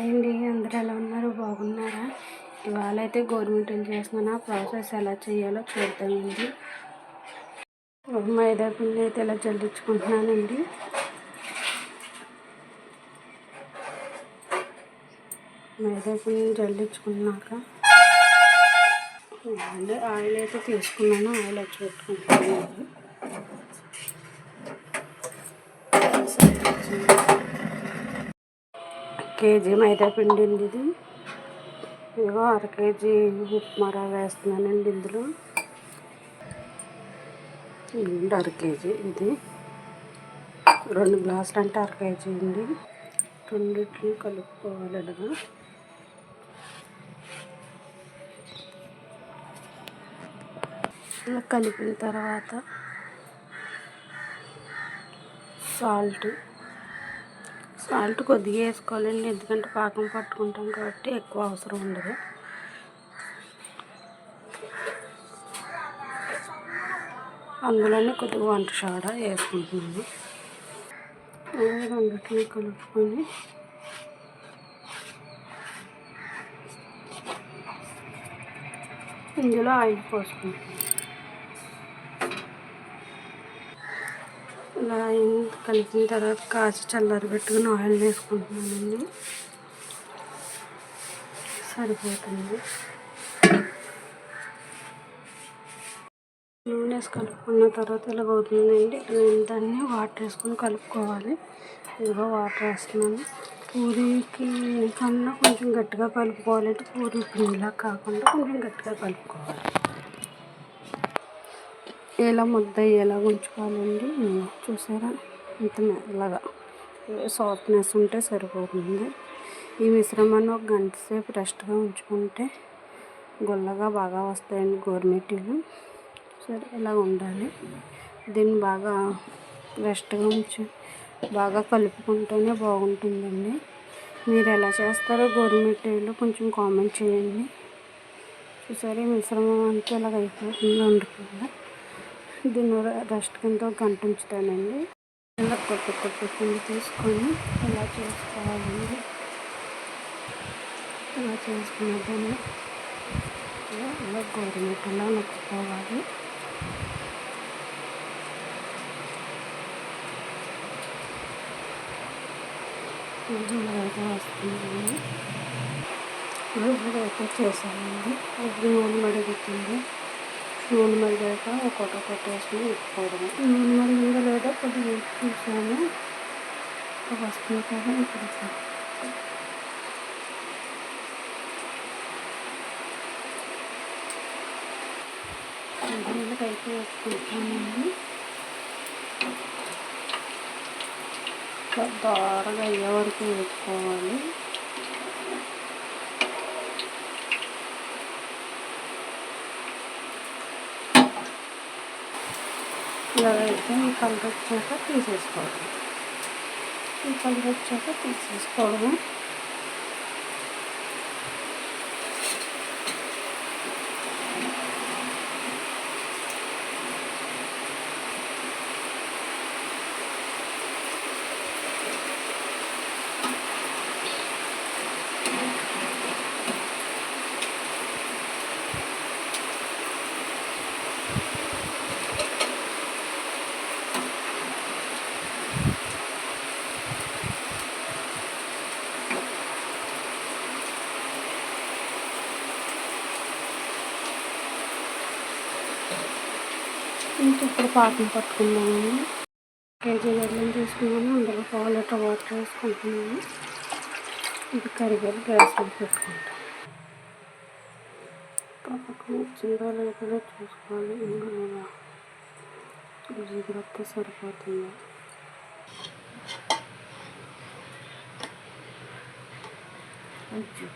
Hi అండి అందరు ఎలా ఉన్నారు? బాగున్నారా? ఇవాళ అయితే గవర్నమెంట్ చేస్తున్నాను. ఆ ప్రాసెస్ ఎలా చేయాలో చూద్దామండి మైదా పిండి అయితే ఇలా జల్లించుకుంటున్నానండి మైదా పిండిని జల్లించుకున్నాక ఆయిల్ ఆయిల్ అయితే తీసుకున్నాను. ఆయిల్ వచ్చి పెట్టుకుంటున్నాను. కేజీ మైదా పిండి అండి ఇది. ఇదిగో అర కేజీ ఉప్మా రవ్వ వేస్తున్నానండి ఇందులో. అర కేజీ ఇది. రెండు గ్లాసులు అంటే అర కేజీ అండి. రెండింటిని కలుపుకోవాలి ఇలాగా ఇలా కలిపిన తర్వాత సాల్ట్ సాల్ట్ కొద్దిగా వేసుకోవాలండి. ఎందుకంటే పాకం పట్టుకుంటాం కాబట్టి ఎక్కువ అవసరం ఉండదు. అందులోనే కొద్దిగా వంట సోడా వేసుకుంటున్నాను. రెండింటిని కలుపుకొని ఇందులో ఆయిల్ పోసుకుంటాను ఇలా కలిపిన తర్వాత కాచి చల్లారి పెట్టుకుని ఆయిల్ వేసుకుంటున్నానండి. సరిపోతుంది. నూనె వేసి కలుపుకున్న తర్వాత ఇలా అవుతుందండి? దాన్ని వాటర్ వేసుకొని కలుపుకోవాలి. ఇదిగో వాటర్ వేస్తున్నాను. పూరీకి కన్నా కొంచెం గట్టిగా కలుపుకోవాలంటే పూరీ పిండిలా కాకుండా కొంచెం గట్టిగా కలుపుకోవాలి. ఇలా ముద్ద ఎలా ఉంచుకోవాలండి? చూసారా? ఇంత మెల్లగా. సాఫ్ట్నెస్ ఉంటే సరిపోతుంది. ఈ మిశ్రమాన్ని ఒక గంట సేపు రెస్ట్గా ఉంచుకుంటే గుల్లగా బాగా వస్తాయండి గోరుమిటీలు సరే ఇలా ఉండాలి. దీన్ని బాగా రెస్ట్గా ఉంచి బాగా కలుపుకుంటేనే బాగుంటుందండి. మీరు ఎలా చేస్తారో గోరుమిటీలు కొంచెం కామెంట్ చేయండి. సరే ఈ మిశ్రమం అంతా ఇలాగ అయిపోతుంది వండుకుందా. దీన్ని రెస్ట్ కింద గంట ఉంచుతానండి. ఇలా కొట్టు కొట్టు పిండి తీసుకొని ఇలా చేసుకోవాలండి. ఇలా చేసుకున్న దాన్ని ఇలా గోరుముట్టలా నొక్కుకోవాలి. ఇలాగైతే వస్తుందండి చేసామండి చేశానండి. మూడు మడుగుతుంది నూనె మరిగాక ఒక్కొక్క ఒక్కొక్క వేసుకుని ఉప్పుకోవడం నూనె మరిగిందో లేదో కొద్దిగా చూసాను వస్తుంది కదా ఇప్పుడు అయితే వేసుకుంటానండి దారగా అయ్యే వరకు వేసుకోవాలి. ఇలా అయితే ఈ కలర్ వచ్చాక తీసేసుకోవడం ఈ కలర్ వచ్చాక తీసేసుకోవడం ఇప్పుడు పాకం పట్టుకున్నాము కేజీ బెల్లం తీసుకున్నాము అందులో పావు లీటర్ వాటర్ వేసుకుంటున్నాము ఇది కరిగారు గ్యాస్ మీద పెట్టుకుంటాం పాకం వచ్చిందో లేదో చూసుకోవాలి. ఇంకా జిగురొస్తే సరిపోతుంది. Thank you.